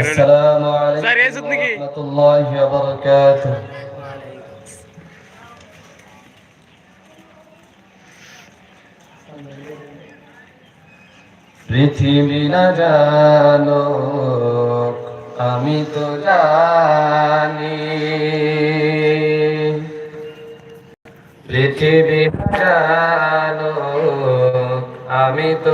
السلام sir, এই عليكم সুদ নাকি? ورحمة الله وبركاته পৃথিবী না জানো আমি তো জানি। পৃথিবী জানো আমি তো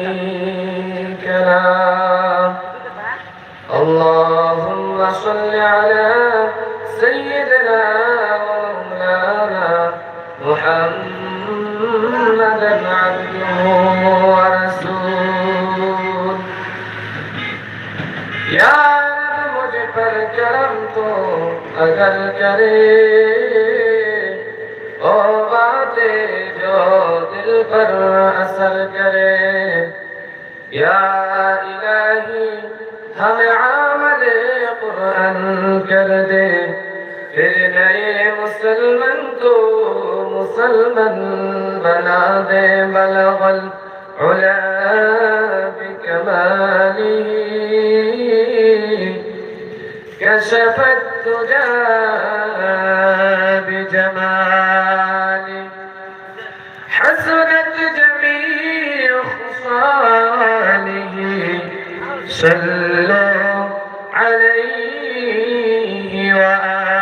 شريك له اللهم صل على سيدنا ومولانا محمد عبده ورسوله. يا رب مجھ پر کرم تو پر اثر کرے یا الہی ہمیں عامل قرآن کر دے پھر نئے مسلمن کو مسلمن بنا دے بلغ العلا بکمالی کشفت تجا بجمال حسنت جميع خصاله صلوا عليه وآله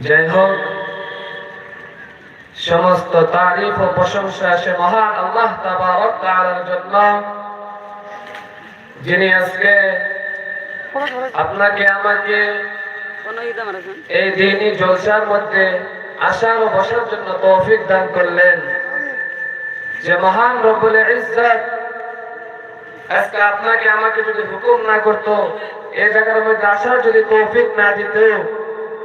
যাই হোক সমস্ত তারিফ ও প্রশংসা সে মহান আল্লাহ তাবারক তাআলার জন্য যিনি আজকে আপনাকে আমাকে এই দিনই জলসার মধ্যে আসার ও বসার জন্য তৌফিক দান করলেন। যে মহান আজকে আপনাকে আমাকে যদি হুকুম না এই জায়গার মধ্যে আসার যদি তৌফিক না দিত,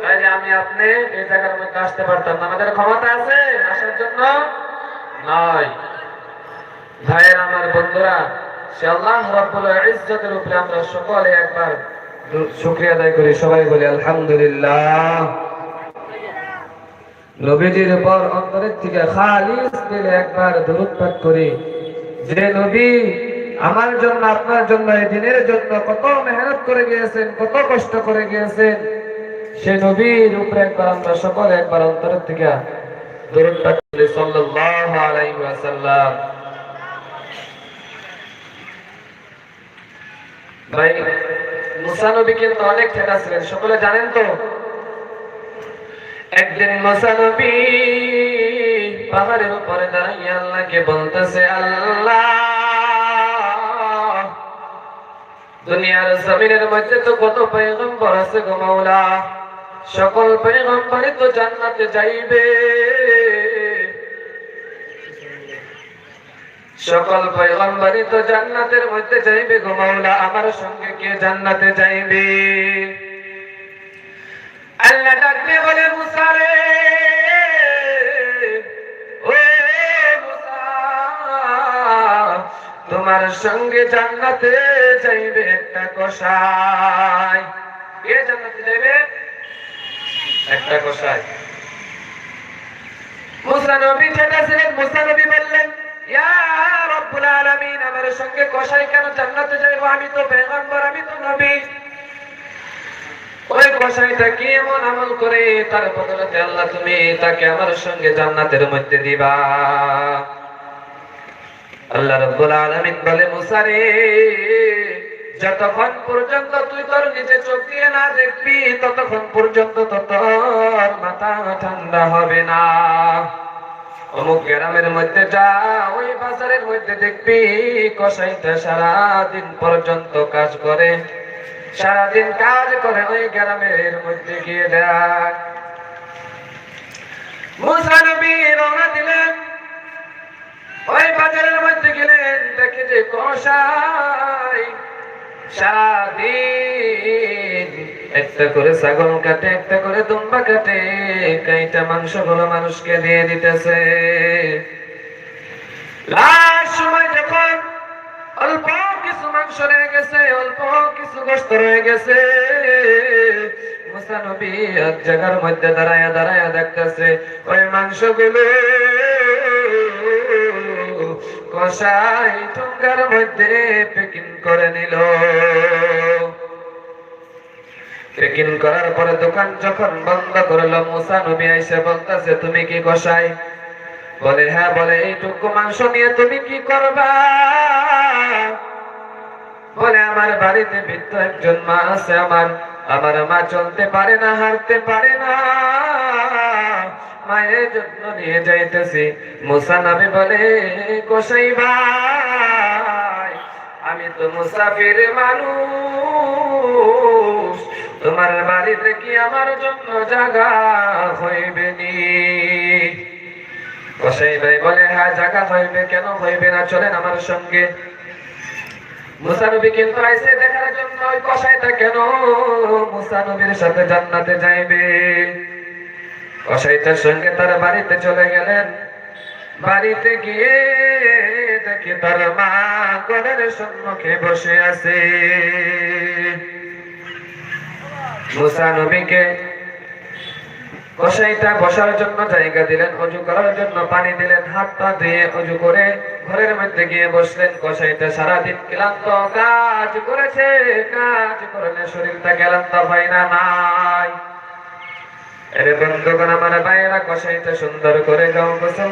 তাহলে আমি আপনি এই জায়গার মধ্যে আসতে পারতাম না। আমাদের ক্ষমতা আছে আসার জন্য? নয় ভাইয়ের, আমার বন্ধুরা, সে আল্লাহ রাব্বুল ইজ্জতের উপরে আমরা সকলে একবার শুকরিয়া আদায় করি, সবাই বলি আলহামদুলিল্লাহ। নবীজির উপর অন্তরের থেকে খালিস দিলে একবার দরুদ পাঠ করি। যে নবী আমার জন্য, আপনার জন্য, এই দিনের জন্য কত মেহনত করে গিয়েছেন, কত কষ্ট করে গিয়েছেন, সে নবীর উপরে একবার আমরা সকলে একবার অন্তরের থেকে দরুদ পাঠ করি, সাল্লাল্লাহু আলাইহি ওয়াসাল্লাম। ভাই কিন্তু অনেক ছিলেন, সকলে জানেন তো? একদিন পাহাড়ের উপরে দাঁড়িয়ে আল্লাহকে বলতেছে, আল্লাহ, দুনিয়ার জমিনের মধ্যে তো কত পয়গম্বর আছে গো মাওলা। সকল পয়গম্বরই তো জান্নাতে যাইবে। সকল পয়গম্বরই তো জান্নাতের মধ্যে যাইবে গো মাওলা, আমার সঙ্গে কে জান্নাতে যাইবে? আল্লাহ ডাকতে বলে, মুসা তোমার সঙ্গে জান্নাতে যাইবে একটা কষাই কে জান্নাতে যাইবে? একটা কষাই মুসা নবী যেটা ছিলেন, মুসা নবী বললেন আমার সঙ্গে কষাই কেন জান্নাতে আমি তো পেগম্বর আমি তো নবী। ওই কি এমন আমল করে? তার বদলতে আল্লাহ তুমি তাকে আমার সঙ্গে জান্নাতের মধ্যে দিবা। আল্লাহ রাব্বুল আলামিন বলে, মুসা রে, যতক্ষণ পর্যন্ত তুই তোর নিজে চোখ দিয়ে না দেখবি, ততক্ষণ পর্যন্ত তোর মাথা ঠান্ডা হবে না। অমুক গ্রামের মধ্যে যা ওই বাজারের মধ্যে দেখবি কসাইটা সারা দিন পর্যন্ত কাজ করে। সারাদিন কাজ করে ওই গ্রামের মধ্যে গিয়ে দেয়। মুসা নবী রওনা দিলেন। ওই বাজারের মধ্যে গেলেন, দেখে যে কষাই সারাদিন একটা করে ছাগল কাটে, একটা করে দুম্বা কাটে। কাইটা মাংসগুলো মানুষকে দিয়ে দিতেছে। অল্প কিছু মাংস গেছে, অল্প কিছু গেছে দাঁড়ায়া দাঁড়ায়া দেখতেছে, ওই মাংসগুলো কষাই ঠুঙ্গার মধ্যে পেকিং করে নিল। পেকিং করার পরে দোকান যখন বন্ধ করল, মুসা নবী এসে বলতেছে, তুমি কি কষাই বলে হ্যাঁ বলে, এইটুকু মাংস নিয়ে তুমি কি করবা? বলে, আমার বাড়িতে বৃদ্ধ একজন মা আছে আমার। আমার মা চলতে পারে না, হাঁটতে পারে না। মায়ের জন্য নিয়ে যাইতেছি। মুসা নবী বলে কসাই ভাই, আমি তো মুসাফির মানুষ। তোমার বাড়িতে কি আমার জন্য জায়গা হইবে নি। কসাই ভাই বলে হ্যাঁ জায়গা হইবে, কেন হইবে না? চলেন আমার সঙ্গে। জন্য, ওই কেন সাথে সঙ্গে তার বাড়িতে চলে গেলেন। বাড়িতে গিয়ে দেখি তার মা ঘরের সম্মুখে বসে আছে। মুসা নবীকে কসাইটা বসার জন্য জায়গা দিলেন, অজু করার জন্য পানি দিলেন, হাত পা ধুয়ে অজু করে ঘরের মধ্যে গিয়ে বসলেন কসাইটা সারাদিন ক্লান্ত, কাজ করেছে, কাজ করলে শরীরটা ক্লান্ত হয় না, নাই। এরে বন্ধুগণ, আমার বাইরা কষাইতে সুন্দর করে গাও গোসল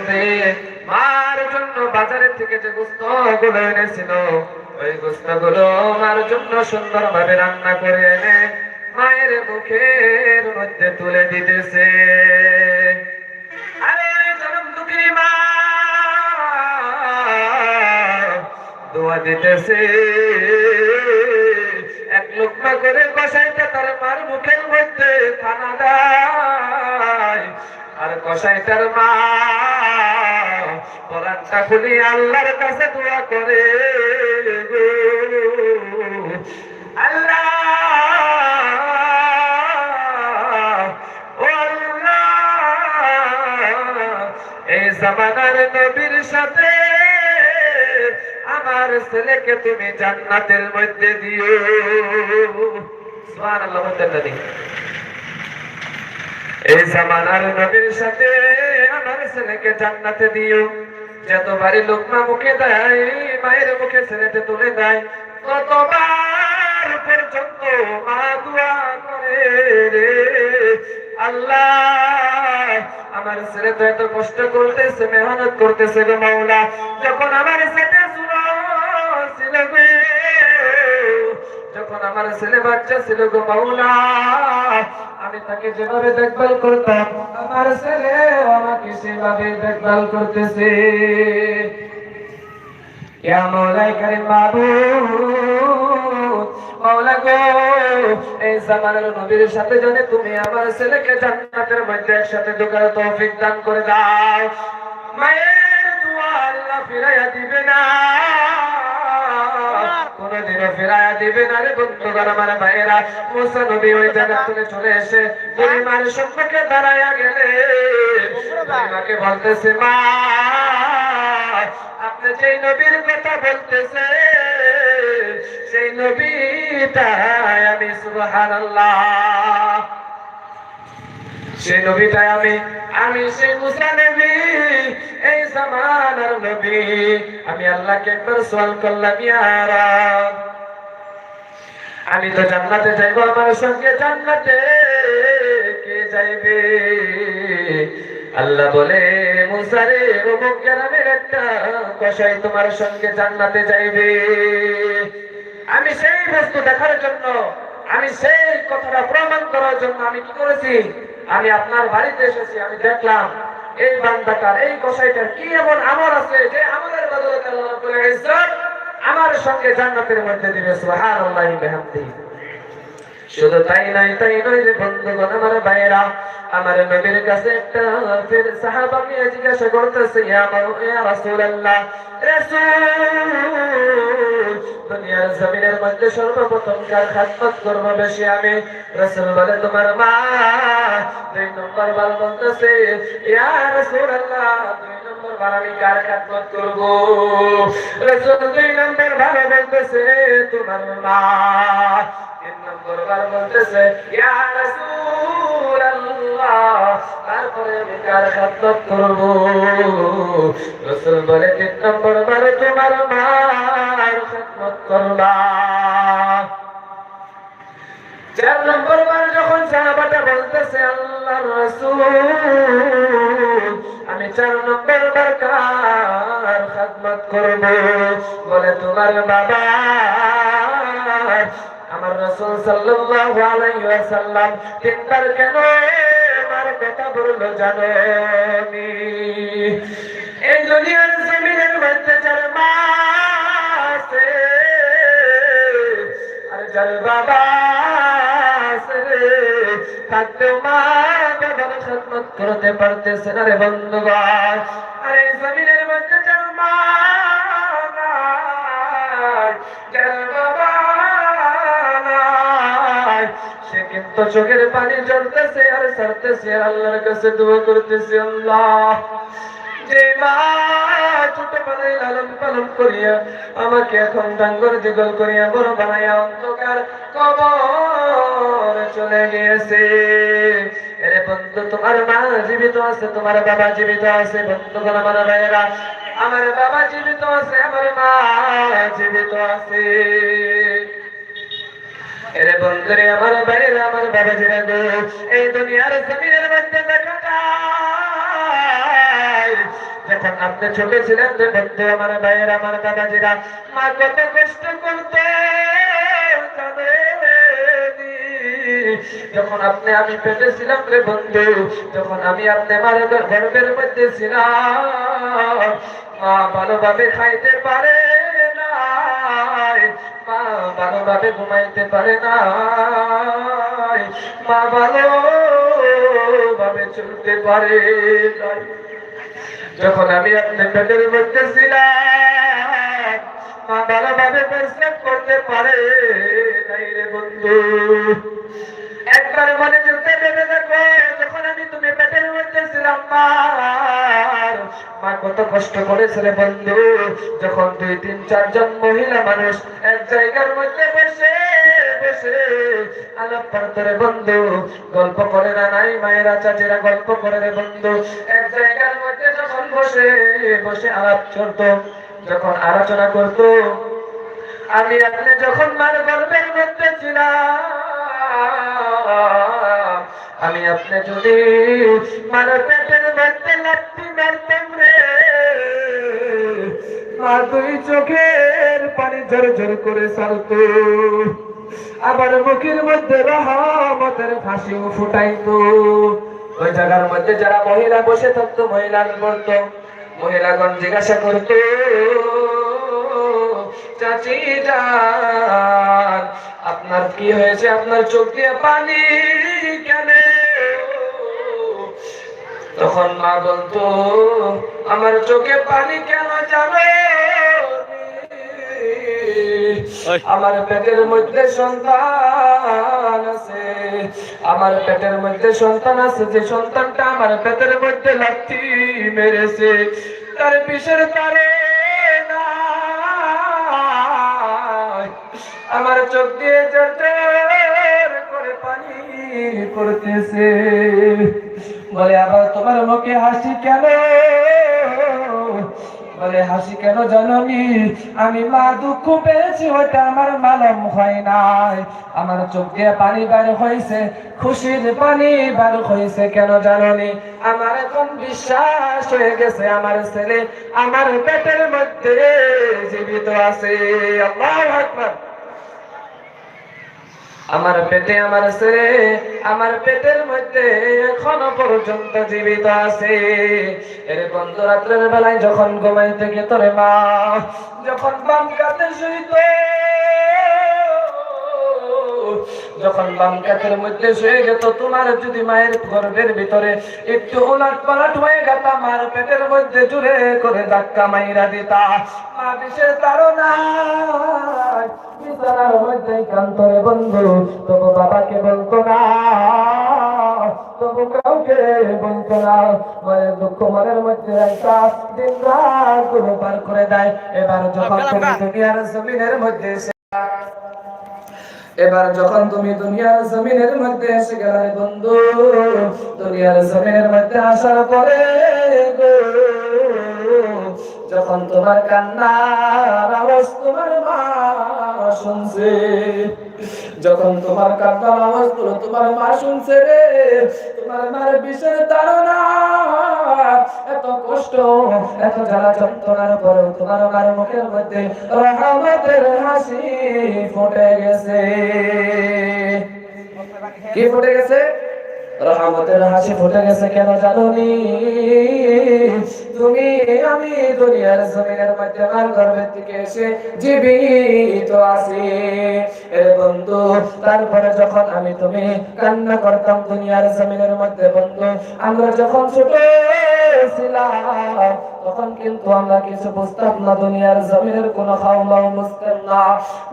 মার জন্য বাজারের থেকে যে গুস্তগুলো এনেছিল, ওই গুস্তগুলো মার জন্য সুন্দর ভাবে রান্না করে এনে মায়ের মুখের মধ্যে তুলে দিতেছে। আরে জনম দুঃখী মা। দোয়া দিতেছে। এক লোকমা করে কষাইতে তার মার মুখের মধ্যে দেয়। আর মা খুলি আল্লাহর কাছে দোয়া করে আল্লাহ নবীর সাথে আমার ছেলেকে তুমি জান্নাতের মধ্যে দিও। এই জামানার নবীর সাথে আমার ছেলেকে জান্নাতে দিও। যতবারই লোকমা মুখে দেয়, মায়ের মুখে ছেলেতে তুলে দেয়, ততবার পর্যন্ত মা দোয়া করে রে। আল্লাহ, আমার ছেলে তো এত কষ্ট করতেছে, মেহনত করতেছে গো মাওলা। যখন আমার ছেলে ছিল গো, যখন আমার ছেলে বাচ্চা ছিল গো মাওলা, আমি তাকে যেভাবে দেখভাল করতাম, আমার ছেলে আমাকে সেভাবে দেখভাল করতেছে। ইয়া মাবুদ মাওলা গো এই জামানের নবীর সাথে জানে তুমি আমার ছেলেকে জান্নাতের মধ্যে একসাথে ঢোকার তৌফিক দান করে দাও। মায়ের দোয়া আল্লাহ ফিরাইয়া দিবে না। ফিরাইয়া দিবে না রে ভাইয়েরা। মুসা নবী ওই জায়গা থেকে চলে এসে বুড়িমার সম্মুখে গেলে বুড়িমাকে বলতেছে, মা আপনি যেই নবীর কথা বলতেছে, সেই নবীটাই আমি, সুবহানাল্লাহ। সেই নবীটাই আমি আমি সেই মুসা নবী, এই জামানার নবী। আমি আল্লাহকে একবার সওয়াল করলাম, ইয়া আমি তো জান্নাতে যাইবো, আমার সঙ্গে জান্নাতে কে যাইবে? আল্লাহ বলে মুসারে অমুক গ্রামের একটা কসাই তোমার সঙ্গে জান্নাতে যাইবে। আমি সেই বস্তু দেখার জন্য, আমি সেই কথাটা প্রমাণ করার জন্য আমি কি করেছি? আমি আপনার বাড়িতে এসেছি, আমি দেখলাম এই বান্দাটার, এই কসাইটার কি এমন আমল আছে যে আমলের আল্লাহ আমার সঙ্গে জান্নাতের মধ্যে দিবে। সুবহানাল্লাহি বিহামদিহি শুধু তাই নাই তাই নয় যে বন্ধুগণ, আমার ভাইয়েরা, আমার নবীর কাছে একটা ফির সাহাবাকে জিজ্ঞাসা করতেছে, ইয়া রাসূলুল্লাহ, রাসূল, দুনিয়ার জমিনের মধ্যে সর্বপ্রথম কার খাদমত করব বেশি আমি? রাসূল বলে, তোমার মা। দুই নম্বর বার বলতেছে, ইয়া রাসূলুল্লাহ, দুই নম্বর বার আমি কার খাদমত করব? রাসূল দুই নম্বর বার বলতেছে, তোমার মা। তিন নম্বর বার বলতেছে, ইয়া রাসূলুল্লাহ, তারপরে আমি কার খাদমত করব? রাসূল বলে, তিন নম্বর বার তোমার মার খাদমত করবা। চার নম্বর বার যখন সাহাবাটা বলতেছে, আল্লাহর রাসূল, আমি চার নম্বর বার কার খাদমত করব? বলে, তোমার বাবা আমার রাসূল সাল্লাল্লাহু তিনবার কেন? আমার কথা বলল জানো মধ্যে আছে বাবা আছে মা করতে পারতেছে না রে বন্ধুগণ। আর জমিনের মধ্যে যার মা কিন্তু চোখের পানি জ্বলতেছে, আর সারতেছে আল্লাহর কাছে দোয়া করতেছে আল্লাহ। তোমার মা জীবিত আছে, তোমার বাবা জীবিত আছে বন্ধু বন্ধুগণ, আমার ভাইয়েরা। আমার বাবা জীবিত আছে, আমার মা জীবিত আছে। এরে বন্ধুরে, আমার বাইরে আমার বাবা জিরা গো এই দুনিয়ার জমিনের মধ্যে দেখা যখন আপনি ছোট ছিলেন রে বন্ধু আমার বাইরে আমার বাবা জিরা মা কত কষ্ট করতে যখন আপনি, আমি পেটে ছিলাম রে বন্ধু, যখন আমি আপনি আমার গর্বের মধ্যে ছিলাম, মা ভালোভাবে খাইতে পারে ভালোভাবে ঘুমাইতে পারে না মা ভালো ভাবে চলতে পারে যখন আমি আপনার পেটের মধ্যে ছিলাম, মা ভালোভাবে প্রস্রাব করতে পারে নাই রে বন্ধু। একবার মনে চলতে ভেবে দেখো যখন আমি তুমি পেটের মধ্যে ছিলাম মা। কত কষ্ট করেছিল বন্ধু, যখন দুই, তিন চারজন মহিলা মানুষ এক জায়গার মধ্যে বসে বসে আলাপ বন্ধু, গল্প করে না, নাই মায়েরা চাচিরা গল্প করে রে বন্ধু। এক জায়গার মধ্যে যখন বসে বসে আলাপ করতো, যখন আলোচনা করতো, আমি আপনি যখন মার গর্বের মধ্যে ছিলাম আমি আপনি যদি মার পেটের মধ্যে লাত্তি মারতাম রে, মা দুই চোখের পানি ঝর ঝর করে চালতো আবার মুখের মধ্যে রহমতের ফাঁসিও ফুটাইতো। ওই জায়গার মধ্যে যারা মহিলা বসে থাকতো মহিলা বলতো। মহিলাগণ জিজ্ঞাসা করতো, চাচি যান আপনার কি হয়েছে? আপনার চোখ দিয়ে পানি কেন? তখন মা বলতো আমার চোখে পানি কেন যাবে? আমার পেটের মধ্যে সন্তান আছে। আমার পেটের মধ্যে সন্তান আছে। যে সন্তানটা আমার পেটের মধ্যে লাথি মেরেছে তার বিষের তারে আমার চোখ দিয়ে জোর করে পানি পড়তেছে। বলে, আবার তোমার মুখে হাসি কেন? বলে, হাসি কেন জাননি? আমি মা দুঃখ পেয়েছি ওটা আমার মালম হয় নাই। আমার চোখ দিয়ে পানি বার হয়েছে, খুশির পানি বার হয়েছে, কেন জাননি? আমার এখন বিশ্বাস হয়ে গেছে, আমার ছেলে আমার পেটের মধ্যে জীবিত আছে। আল্লাহু আকবার। আমার পেটে আমার ছেলে আমার পেটের মধ্যে এখনও পর্যন্ত জীবিত আছে। এর বন্ধু, রাত্রের বেলায় যখন ঘুমাইতে গেতরে মা, যখন বাম কাতে শুইত যখন বাম কাতের মধ্যে শুয়ে গেত তোমার যদি মায়ের গর্ভের ভিতরে একটু উলাট পালাট হয়ে গেত আমার পেটের মধ্যে জুড়ে করে ধাক্কা মাইরা দিতা। মা বিষের তারা বিছানার মধ্যে কান্তরে বন্ধু তবু বাবাকে বলতো না তবু কাউকে বলতো না। মনের দুঃখ মনের মধ্যে একটা দিন রাত পার করে দেয়। এবার যখন তুমি দুনিয়ার জমিনের মধ্যে এবার যখন তুমি দুনিয়ার জমিনের মধ্যে এসে গেলে বন্ধু, দুনিয়ার জমিনের মধ্যে আসার পরে যখন তোমার কান্নার আওয়াজ তোমার মা শুনছে। যখন তোমার কান্নার আওয়াজগুলো তোমার মা শুনছে রে, তোমার মার বিষের ধারণা এত কষ্ট, এত জ্বালা যন্ত্রণার পরে তোমার মার মুখের মধ্যে রহমতের হাসি ফুটে গেছে। কি ফুটে গেছে? রহমতের হাসি ফুটে গেছে, কেন জানুনি? তুমি আমি দুনিয়ার জমিনের মধ্যে আমার গর্ভের দিকে এসে জীবিত আছি। এ বন্ধু, তারপরে যখন আমি তুমি কান্না করতাম দুনিয়ার জমিনের মধ্যে, বন্ধু, আমরা যখন ছোট তখন কিন্তু আমরা কিছু বুঝতাম না, দুনিয়ার জমিনের কোনো খাওয়া বুঝতাম না।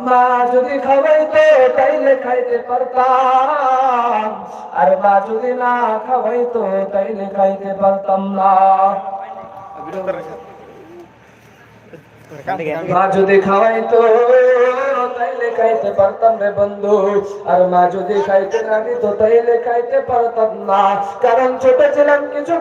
মা যদি খাওয়াইতো, তাইলে খাইতে পারতাম। আর মা যদি না খাওয়াইতো তাইলে খাইতে পারতাম না। মা যদি খাওয়াইতো, তাইলে খাইতে পারতাম রে বন্ধু। আর মা যদি খাইতে না দিত, তাইলে খাইতে পারতাম না। কারণ ছোট ছিলাম কিছু